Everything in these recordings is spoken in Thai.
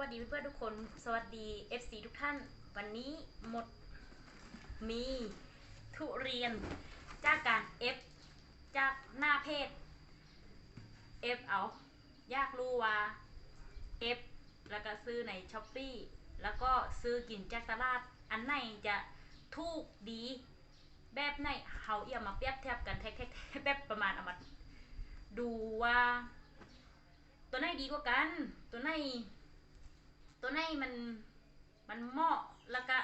วัสดีเพื่อนๆทุกคน สวัสดี FC ทุกท่าน วันนี้หมดมีทุเรียน จากการ F จากหน้าเพจ F เอา ยากรู้ว่า F แล้วก็ซื้อใน s h อ p e e แล้วก็ซื้อกินจากตลาด อันไหนจะถูกดี แบบไหนเขาเอี่ยมมาเปรียบเทียบกันแท้ๆแบบประมาณเอามาดูว่า ตัวไหนดีกว่ากัน ตัวไหน ตัวไหนมันมันเหมาะแล้วก็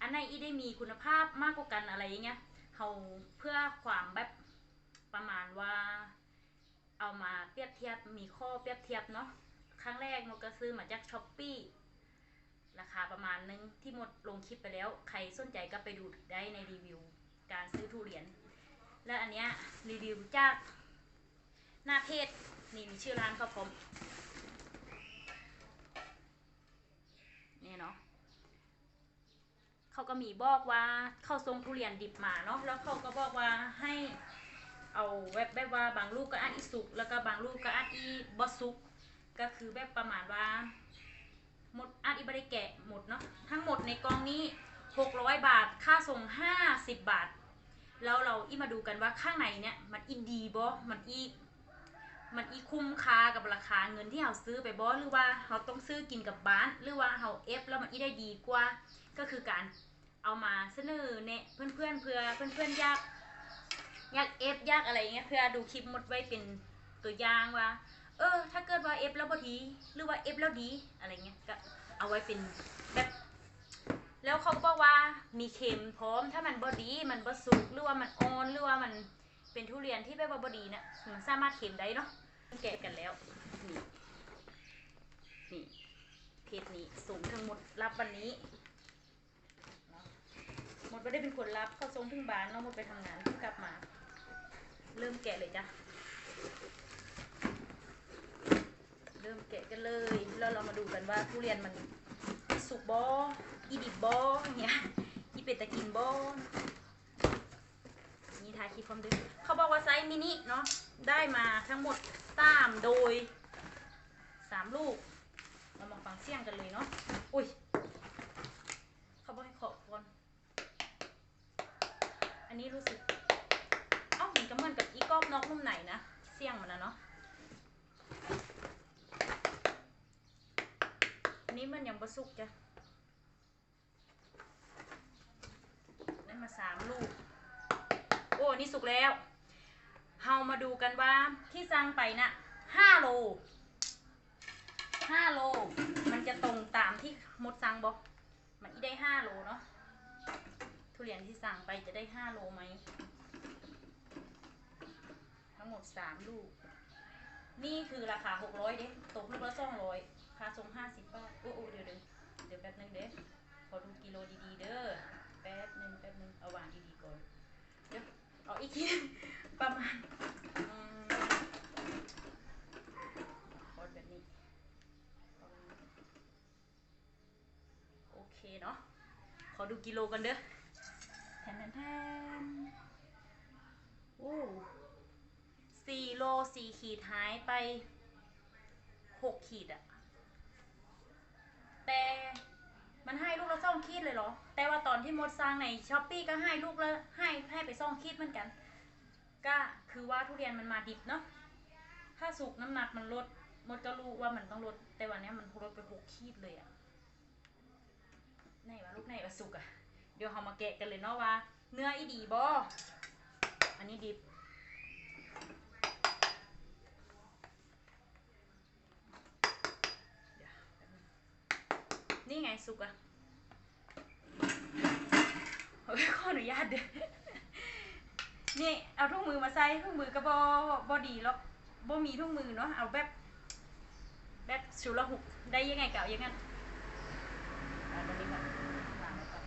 อันไหนอีได้มีคุณภาพมากกว่ากันอะไรอย่างเงี้ยเขาเพื่อความแบบประมาณว่า เอามาเปรียบเทียบมีข้อเปรียบเทียบเนาะครั้งแรกมดก็ซื้อมาจากช้อปปี้ราคาประมาณนึงที่หมดลงคลิปไปแล้ว ใครสนใจก็ไปดูได้ในรีวิว การซื้อทุเรียน และอันเนี้ยรีวิวจากหน้าเพจนี่มีชื่อร้านเขาผม นี่เนาะ เขาก็มีบอกว่าเข้าทรงทุเรียนดิบมาเนาะแล้วเขาก็บอกว่าให้เอาแบบแบบว่าบางลูกก็อัดอีสุก แล้วก็บางลูกก็อัดอีบอสุก ก็คือแบบประมาณว่าหมดอัดอีบริแกะหมดเนาะทั้งหมดในกองนี้ 600 บาทค่าส่ง 50 บาท แล้วเราอีมาดูกันว่าข้างในเนี่ยมันอีดีบอมันอีมันอีคุ้มค่ากับราคาเงินที่เราซื้อไปบอสหรือว่าเราต้องซื้อกินกับบ้าน หรือว่าเราเอฟแล้วมันอีได้ดีกว่า ก็คือการ เอามาเสนอเนี่ยเพื่อนเพื่อนเพื่อเพื่อนเพื่อนยากยากเอฟยากอะไรเงี้ยเพื่อดูคลิปมดไว้เป็นตัวอย่างว่า เออ ถ้าเกิดว่าเอฟแล้วบดีหรือว่าเอฟแล้วดีอะไรเงี้ยก็เอาไว้เป็นแบบแล้วเขาก็บอกว่ามีเค็มพร้อมถ้ามันบดีมันบสุกหรือว่ามันอ่อนหรือว่ามันเป็นทุเรียนที่แบบว่าบดีเนี่ยมันสามารถเค็มได้เนาะแกะกันแล้วนี่นี่เพจนี้สูงทั้งหมดรับวันนี้ มดไม่ได้เป็นคนรับเข้าทรงพึ่งบ้านเนาะหมดไปทำงานเพิ่งกลับมา เริ่มแกะเลยจ้ะ เริ่มแกะกันเลยแล้วเรามาดูกันว่าทุเรียนมันสุกบออีดิบบออย่างเงี้ยอีเป็ดตะกินบอนี่ทายคลิปความดื้อเขาบอกว่าไซส์มินิเนาะได้มาทั้งหมดตามโดยสามลูก เรามาฟังเสียงกันเลยเนาะ อุ้ย เขาบอกให้ขอบก่อน อั นี้รู้สึก เอ้ามันก็เหมือนกับอีกรอบนอกนุ่มไหนนะ เสี่ยงมันนะเนาะอันนี้มันยังบะสุกจ้ะได้มาสามลูก โอ้นี่สุกแล้วเฮามาดูกันว่าที่สั่งไปนะ่ะห้าโลห้าโล มันจะตรงตามที่มดสั่งบอกมันอีได้ห้าโลเนาะ ทุเรียนที่สั่งไปจะได้ห้าโลไหม ทั้งหมดสามลูก นี่คือราคาหกร้อยเด้ตกลูกละสองร้อยค่าส่งห้าสิบบาท โอ้โอ้เดี๋ยวเดี๋ยวเดี๋ยวแป๊บนึงเด้ขอดูกิโลดีๆเด้อ แป๊บนึงแป๊บนึงเอาวางดีๆก่อน เดี๋ยวเอาอีกทีประมาณอืมกดแบบนี้ โอเคเนาะ ขอดูกิโลกันเด้อ แทนแทนแทนโอ้สี่โลสี่ขีดหายไปหกขีดอะแต่มันให้ลูกละสองขีดเลยเหรอ แต่ว่าตอนที่มดสร้างในช้อปปี้ก็ให้ลูกละให้ให้ไปสองขีดเหมือนกัน ก็คือว่าทุเรียนมันมาดิบเนาะ ถ้าสุกน้ำหนักมันลดมดก็รู้ว่ามันต้องลด แต่วันเนี้ยมันลดไปหกขีดเลยอะไหนวะลูกไหนวะสุกอะ เดี๋ยวเรามาแกะกันเลยเนาะว่า เนื้ออีดีบออันนี้ดิบนี่ไงสุกอะเฮ้ยขออนุญาตเด้อนี่เอาทุ่งมือมาใส่ทุ่งมือก็บอบอดีหรอกบอมีทุ่งมือเนาะเอาแบบแบบชุลหุกได้ยังไงเก่าย่างนั้นอาตรงนี้ก่อนวางไว้ก่อน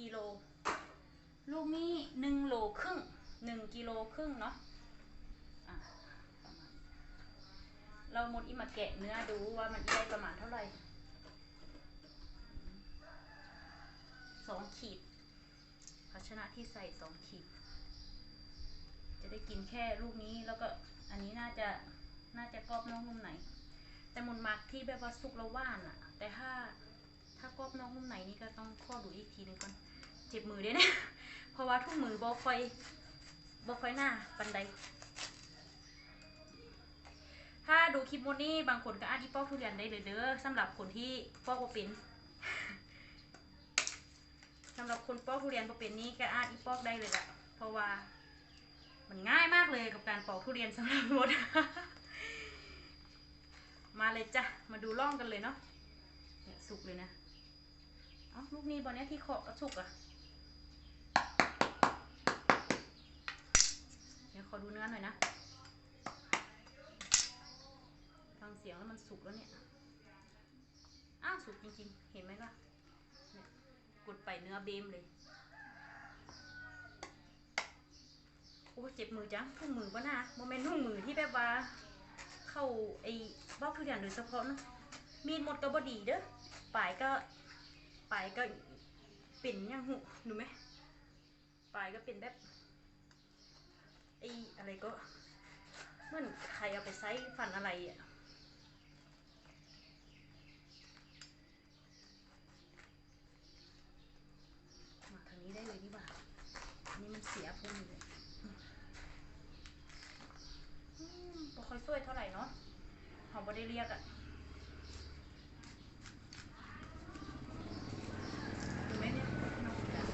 กิโล ลูกนี้หนึ่งโลครึ่งหนึ่งกิโลครึ่งเนาะเราหมดอีมาแกะเนื้อดูว่ามันได้ประมาณเท่าไหร่สองขีด ภาชนะที่ใส่สองขีด จะได้กินแค่ลูกนี้แล้วก็อันนี้น่าจะน่าจะกรอบนอกนุ่มในแต่มุนมักที่แบบว่าสุกแล้วว่านอะแต่ถ้าถ้ากรอบนอกนุ่มในนี่ก็ต้องข้อดูอีกทีนึงก่อน เจ็บมือด้วยนะ เพราะว่าทุกมือบ่ค่อยบ่ค่อยหน้าปันใดถ้าดูคลิปโมดนี่บางคนก็อาจที่ปอกทุเรียนได้เลยเด้อสำหรับคนที่ปอกบ่เป็นสำหรับคนปอกทุเรียนบ่เป็นนี่ก็อาจอีปอกได้เลยละเพราะว่า มันง่ายมากเลยกับการปอกทุเรียนสำหรับมดมาเลยจ้ะ มาดูร่องกันเลยเนาะเนี่ยสุกเลยนะ เอ้าลูกนี้บอลเนี้ยที่เคาะสุกอะ ดี๋ยวขอดูเนื้อหน่อยนะฟังเสียงแล้วมันสุกแล้วเนี่ย อ้าวสุกจริงๆ เห็นไหมล่ะกดไปเนื้อเบมเลย โอ้เจ็บมือจังทุ่งมือปะนะโมเมนต์ทุ่งมือที่แบบว่า เข้าไอ้บล็อกทุเรียนโดยเฉพาะเนะมีดหมดก็บดีเด้อปลายก็ปลายก็เป็นยังหูหนูไหมปลายก็เป็นแบบ ไอ้อะไรก็มือนใครเอาไปใช้ฟันอะไรอะมาทางนี้ได้เลยดีกว่าอันนี้มันเสียพุ่งเลยอืมบ่ค่อยสวยเท่าไหร่เนาะเขาบ่ได้เรียกอะดูไหมเนี่ยน้องจ๋า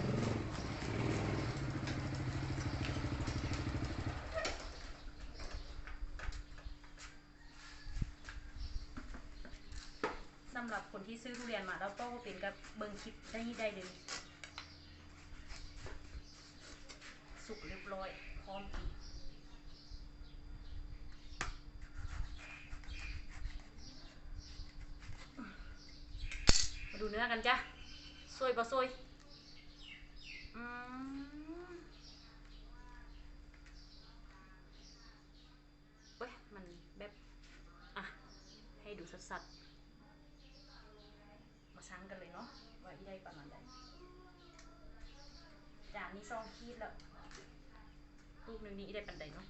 สำหรับคนที่ซื้อทุเรียนมาแล้วก็เป็นกับเบิงคลิปได้ได้เลย สุกเรียบร้อย พร้อมกินมาดูเนื้อกันจ้ะซวยปะซวยอืมเว้ย มันแบบ อะ ให้ดูสัดๆ ชั่งกันเลยเนาะว่าอีได้ประมาณใดจานนี้ซองคีดแล้วลูกหนึ่งนี้ได้ปันใดเนาะ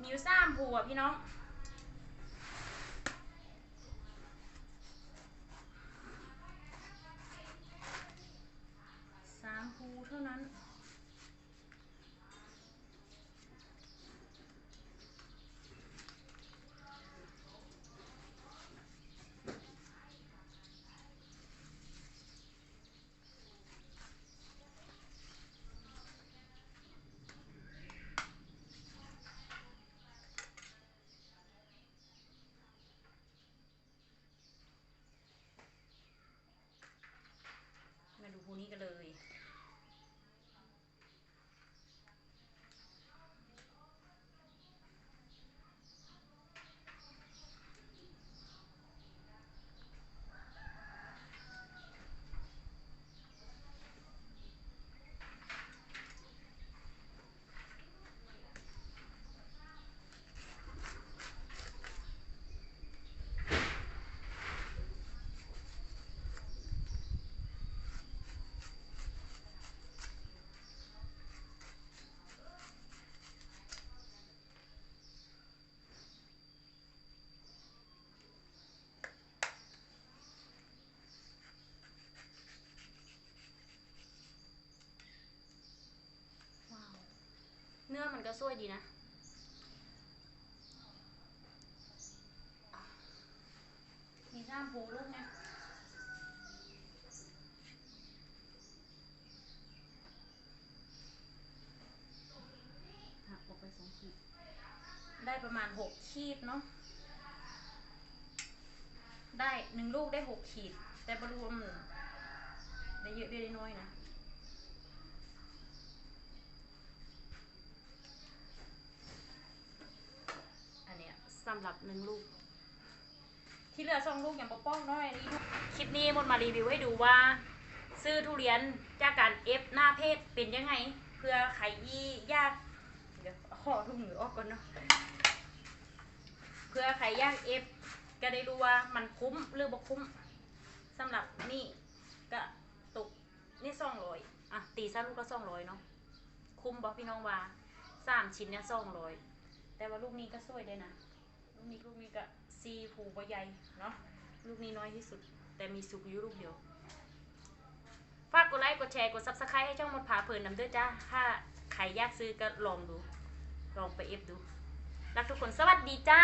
มีอยู่สามผัวพี่น้องสามภูเท่านั้น คู่นี้กันเลย ก็สวยดีนะ มีสามภูลูกเนี่ยหักออกไปสองขีด ได้ประมาณหกขีดเนาะ ได้หนึ่งลูกได้หกขีด แต่บรวมได้เยอะได้น้อยนะ อันเนี้ยสำหรับหนึ่งลูก ที่เหลือสองลูกอย่างปกป้องน้อยนี้คลิปนี้มดมารีวิวให้ดูว่า ซื้อทุเรียนจากการเอฟหน้าเพศเป็นยังไง เพื่อใครยี่ยากเดี๋ยวเอาขอถุงมือออกก่อนเนาะเพื่อใครยากเอฟก็ได้รู้ว่ามันคุ้มหรือบ่คุ้มสำหรับนี่ก็ตกนี่สองร้อยอะตีซะลูกก็สองร้อยเนาะคุ้มบอกพี่น้องว่าสามชิ้นเนี่ยสองร้อยแต่ว่าลูกนี้ก็สวยได้นะ นี้ลูกนี้ก็ซีผูบใหญ่เนาะลูกนี้น้อยที่สุด แต่มีสุกอยู่ลูกเดียว ฝากกดไลค์กดแชร์กดซับสไครต์ให้ช่องมดผาเพลินนำด้วยจ้าถ้าใครอยากซื้อก็ลองดู ลองไปเอฟดู รักทุกคนสวัสดีจ้า